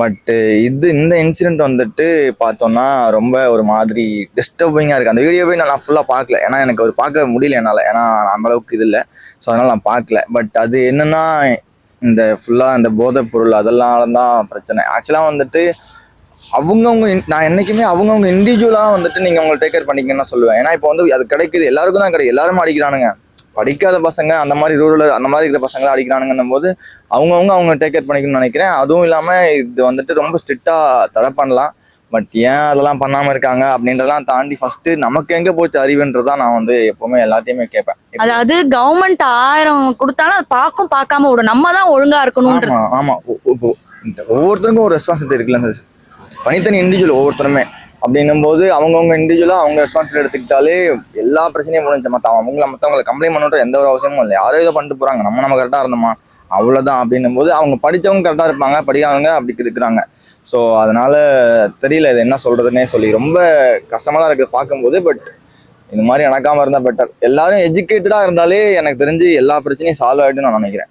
பட்டு uh, இது இந்த இன்சிடென்ட் வந்துட்டு பார்த்தோன்னா ரொம்ப ஒரு மாதிரி டிஸ்டர்பிங்காக இருக்குது அந்த வீடியோவே நான் ஃபுல்லாக பார்க்கல. ஏன்னா எனக்கு ஒரு பார்க்க முடியல என்னால். ஏன்னா அந்த அளவுக்கு இது இல்லை. ஸோ அதனால் நான் பார்க்கல. பட் அது என்னென்னா இந்த ஃபுல்லாக இந்த போதைப் பொருள் அதெல்லாம் தான் பிரச்சனை. ஆக்சுவலாக வந்துட்டு அவங்கவுங்க நான் என்னைக்குமே அவங்கவுங்க இண்டிவிஜுவலாக வந்துட்டு நீங்கள் உங்களை டேக் கேர் பண்ணிக்கணும்னு தான் சொல்லுவேன். ஏன்னா இப்போ வந்து அது கிடைக்குது. எல்லாருக்கும் தான் கிடைக்கும் எல்லாரும் அடிக்கிறானுங்க. படிக்காத பசங்க அந்த மாதிரி ரூரல் அந்த மாதிரி இருக்கிற பசங்க தான் அடிக்கிறானுங்கன்னும் போது அவங்கவுங்க அவங்க டேக் கேர் பண்ணிக்கணும்னு நினைக்கிறேன். அதுவும் இல்லாமல் இது வந்துட்டு ரொம்ப ஸ்ட்ரிக்டாக தடை பண்ணலாம். பட் ஏன் அதெல்லாம் பண்ணாமல் இருக்காங்க அப்படின்றதெல்லாம் தாண்டி ஃபர்ஸ்ட் நமக்கு எங்கே போச்சு அறிவுன்றதான் நான் வந்து எப்பவுமே எல்லாத்தையுமே கேட்பேன். அதாவது கவர்மெண்ட் ஆயிரம் கொடுத்தாலும் அது பார்க்கும் பார்க்காம விடும். நம்ம தான் ஒழுங்கா இருக்கணும்ன்றது. ஆமா ஆமா. ஒ- ஒ- இந்த ஒவ்வொருத்தருக்கும் ஒரு ரெஸ்பான்சிபிலிட்டி இருக்குல்ல தனித்தனி இண்டிவிஜுவல் ஒவ்வொருத்தருமே. அப்படின்னும் போது அவங்கவுங்க இண்டிவிஜுவலா அவங்க ரெஸ்பான்சிபிலிட்டி எடுத்துக்கிட்டாலே எல்லா பிரச்சனையும் முடிஞ்சு மத்த அவங்கள மற்றவங்களை கம்ப்ளைண்ட் பண்ணுற எந்த ஒரு அவசியமும் இல்லை. யாரோ ஏதோ பண்ணிட்டு போகிறாங்க நம்ம நம்ம கரெக்டாக இருந்தோமா? அவ்வளோதான் அப்படின்னும் போது அவங்க படித்தவங்க கரெக்டாக இருப்பாங்க. படிக்காதவங்க அப்படி இருக்கிறாங்க. ஸோ அதனால் தெரியல இது என்ன சொல்கிறதுனே சொல்லி. ரொம்ப கஷ்டமாக தான் இருக்குது பார்க்கும்போது பட் இந்த மாதிரி நடக்காமல் இருந்தால் பெட்டர் எல்லாரும் எஜுகேட்டடாக இருந்தாலே எனக்கு தெரிஞ்சு எல்லா பிரச்சனையும் சால்வ் ஆகிட்டு நான் நினைக்கிறேன்.